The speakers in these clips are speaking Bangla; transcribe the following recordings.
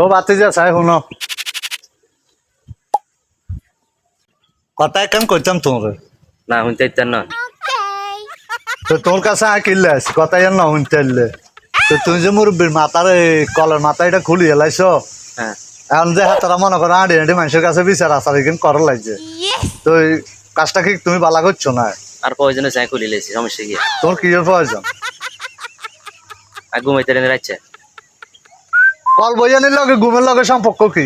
ও বাতি যা চাই শুনো। কথা করতাম তোর না শুনতে নয় তো তোর কাছে আর কিনলে আছি কথা না শুনতে তো তুমি যে মাথার কলের মাথা এটা খুলি এলাইছ। হ্যাঁ এখন যে হাতারা মনে করো আড়ি আড়ি মানুষের কাছে বিচার আসার এখানে করার লাগছে। তো কাজটা কি তুমি বালা করছ না আর প্রয়োজনে চাই খুলি লেছি সমস্যা কি? তোর কি প্রয়োজন আর ঘুমাইতে রাখছে কল বইয়ানির লগে ঘুমের লগে সম্পর্ক কি?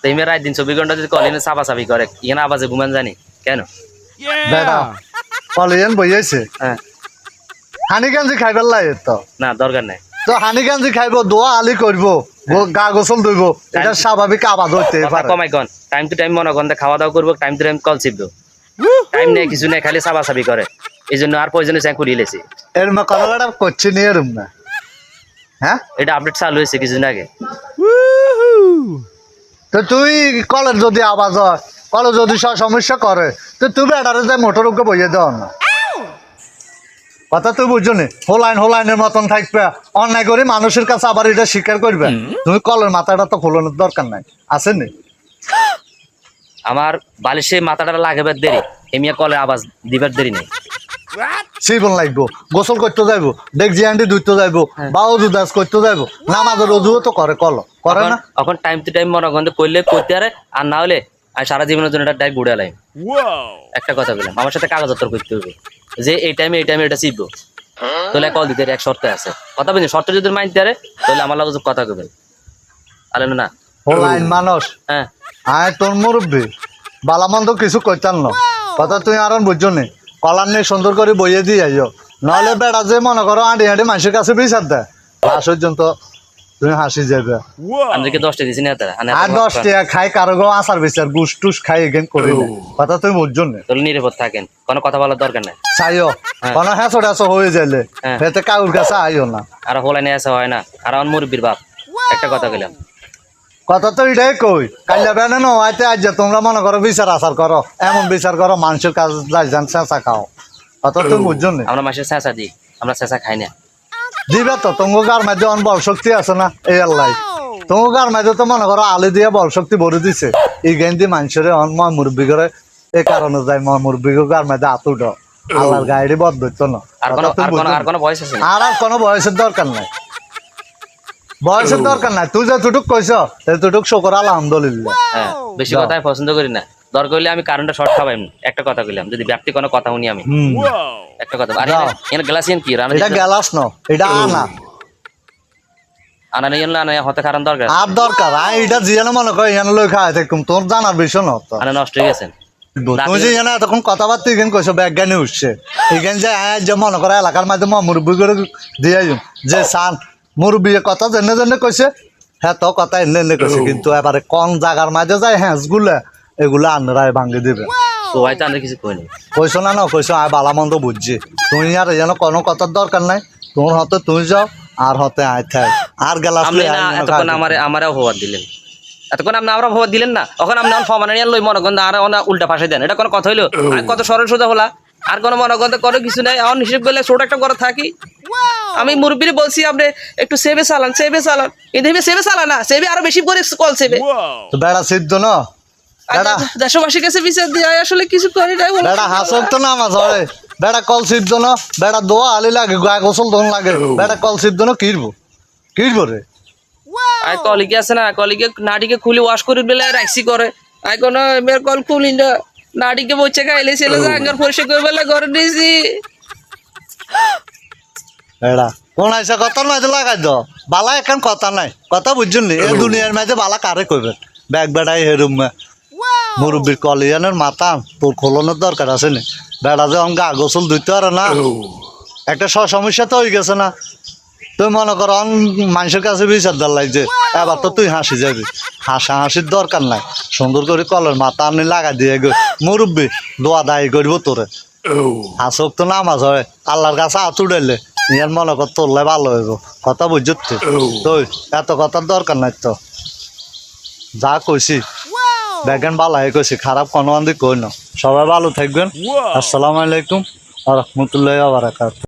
তো ইমে রাত দিন চব্বিশ ঘণ্টা যদি কলিনে চাপা চাপি করে ইখানে আবাজে ঘুমান জানি কেন? বেটা কল ইয়ান হ্যাঁ। হানি গাঞ্জি খাইবার লাগে তো? না দরকার নাই। তো হানি গাঞ্জি খাইব দোয়া আলি করব গা গোসল ধুইব এটা স্বাভাবিক আবাদ হইতে পারে। কমাই কন টাইম টু টাইম মনে করেন খাওয়া দাওয়া করব টাইম টু টাইম কল চিপবো টাইম নেই কিছু নেই খালি চাপা চাপি করে। এই জন্য আর প্রয়োজনে চাই খুলি লেছি। এর মা কথাটা করছি নিয়ে রুম না হ্যাঁ? এটা আপডেট চালু হয়েছে কিছুদিন আগে। তো তুই কলের যদি আওয়াজ হয় কলে যদি সব সমস্যা করে তো তুমি এটারে যে মোটর উকে বইয়ে দাও না। কথা তুই বুঝছ নি হোলাইন হোলাইনের মতন থাকবে। অন্যায় করে মানুষের কাছে আবার এটা স্বীকার করবে। তুমি কলের মাথাটা তো খোলানোর দরকার নাই। আছে নি আমার বালিশে মাথাটা লাগাবার দেরি। এমিয়া কলে আওয়াজ দিবার দেরি নেই। সিবন লাগবো গোসল করতে যাইবো ডেকজি আন্টি ধুইতে যাইবো বাউ দুদাস করতে যাইবো। নামাজের রোজুও তো করে কল করে না? এখন টাইম টু টাইম মনে করেন করলে করতে আরে আর না হলে আর সারা জীবনের জন্য এটা ডাইরেক্ট ঘুরে লাইন একটা কথা বললাম আমার সাথে কাগজপত্র করতে হবে। যে এই টাইমে এই টাইমে এটা তাহলে কল দিতে এক শর্তে আছে। কথা বলছি শর্ত যদি মাইনতে আরে তাহলে আমার লাগে কথা কবেন আরে না? হোলাইন মানুষ। হ্যাঁ। আয় তোর মুরব্বী বালামন্দ কিছু কইতাম না। কথা তুই আর বুঝছ নি। কলার নিয়ে সুন্দর করে বইয়ে দিয়ে আইও। নাহলে বেড়া যে মনে করো আঁটি আঁটি মানুষের কাছে বিচার দেয়। লাস্ট পর্যন্ত তুমি হাসি যাবে আমাদেরকে দশটা না তারা? আর দশ টাকা খাই কারও গো আচার বিচার গুস টুস খাই এগেন করি কথা তুমি নি? তাহলে নিরাপদ থাকেন। কোনো কথা বলার দরকার নাই। চাইও। হ্যাঁ। কোনো হ্যাঁচো ট্যাচো হয়ে যাইলে হ্যাঁ। এতে কাউর কাছে আইও না। আর হোলাইনে আসা হয় না। আর আমার মুরব্বীর বাপ। একটা কথা কইলাম। কথা তো এটাই কই কাল্লা বেনে নো আইতে আজ তোমরা মনে করো বিচার আচার করো এমন বিচার করো মানুষের কাজ যাই যান চেঁচা খাও। কথা তুমি বুঝছ নি? আমরা মাসের চেঁচা দিই আমরা চেঁচা খাই না। দিবে তো তোমার গার মধ্যে অন বল শক্তি আছে না? এই আল্লাহ। তোমার গার মধ্যে তো মনে করো আলি দিয়ে বল শক্তি ভরে দিছে। এই গেন দি মানুষের অন ময় মুরব্বী করে এই কারণে যায় ময় মুরব্বী গার মধ্যে আত উঠো আল্লাহর গাড়ি বদ ধরতো না। আর কোনো আর কোনো বুঝছ আর কোনো বয়স আছে আর আর কোনো বয়সের দরকার নাই। বয়সের দরকার নাই। তুই যে তুটুক কইছ তুটুক শকর আলহামদুলিল্লাহ। হ্যাঁ বেশি কথা আমি পছন্দ করি না। দরকার হলে আমি কারেন্টটা শর্ট খাবাই একটা কথা কইলাম যদি ব্যক্তি কোনো কথা শুনি আমি। একটা কথা। আর। এনে গ্লাসিয়ান কি? রানা এটা গেলাস ন এটা আনা। আনা নেই না আনা হতে কারণ দরকার। আর দরকার। আই এটা জিয়ানো মনে কর ইয়ান লই খাই থাকুম। তোর জানার বিষয় না তো। আনা নষ্ট হয়ে গেছেন তুমি যে জানা তখন কথাবার্তা এখানে কইছো ব্যাজ্ঞানী উঠছে। এখানে যে আয় যে মনে করে এলাকার মাঝে মুরব্বী করে দিয়ে যে সান মুরব্বী কথা জেনে জেনে কইছে হ্যাঁ তো কথা এনে এনে কইছে কিন্তু এবারে কোন জাগার মাঝে যায় হ্যাঁ গুলা এগুলা আন্নারায় ভাঙ্গি দিবে। তো হয়তো কিছু কইছো না না কইছো আয় বালা মন্দ বুঝছি। তুমি আর যেন কোনো কথার দরকার নাই তোমার হতে তুমি যাও আর হতে আয় থাক। আর গেলাস আপনি না এতক্ষণ আমার আমারও অপবাদ দিলেন। এতক্ষণ আপনি আমরা দিলেন না? এখন আপনি আমার ফমানে লই মনে করেন আর ওনা উল্টা পাশে দেন। এটা কোনো কথা হইল? আর কত সরল সোজা হলা। আর কোনো মনে করেন কোনো কিছু নাই। আমার হিসেব করলে ছোট একটা ঘরে থাকি। আমি মুরব্বীর বলছি আপনি একটু সেভে চালান সেভে চালান। কিন্তু সেভে চালান না সেভে আরও বেশি করে কল সেভে তো বেড়া সিদ্ধ না? বেড়া। দেশবাসীর কাছে বিচার দিয়ে আসলে কিছু করি নাই। বেড়া হাসক তো না আমার ধরে বেড়া কল সিদ্ধ না? বেড়া দোয়া আলি লাগে গা গোসল ধন লাগে। বেড়া কল সিদ্ধ না? কিরবো? কিরবো রে? আর কলিগে আছে না? কলিগে নাড়িকে খুলে ওয়াশ করে বেলা রাখছি করে। আই কোনো এবার কল খুলি না। নাড়িকে বসে খাইলে ছেলে জাঙ্গার পরিষ্কার করে বেলা ঘরে দিয়েছি বেড়া কোন আইসা কথা মাঝে লাগাই দ। বালা এখন কথা নাই। কথা বুঝছেন নি? এই দুনিয়ার মাঝে বালা কারে কইবেন ব্যাগ বেড়াই হেরুম মুরব্বীর কলিয়ানের মাথা তোর খোলনের দরকার আছে নি? বেড়া যে অঙ্গা গোসল ধুইতে পারে না। একটা স সমস্যা তো হয়ে গেছে না। তুই মনে কর অন মানুষের কাছে বিচার দেওয়ার লাগছে। এবার তো তুই হাসি যাবি। হাসা হাসির দরকার নাই। সুন্দর করে কলের মাথা আপনি লাগাই দিয়ে গো। মুরব্বী দোয়া দায়ী করব তোরে। হাসক তো নামাজ হয়। আল্লাহর কাছে হাত উড়াইলে ইয়ার মনে কর তোরলে ভালো হইব। কথা বুঝত তুই? এত কথার দরকার নাই তো। যা কইছি দেখেন ভালো হয়ে কইছি খারাপ কোনো আন্দি কই না সবাই ভালো থাকবেন। আসসালামু আলাইকুম। আর রহমতুল্লাহ বারাকাত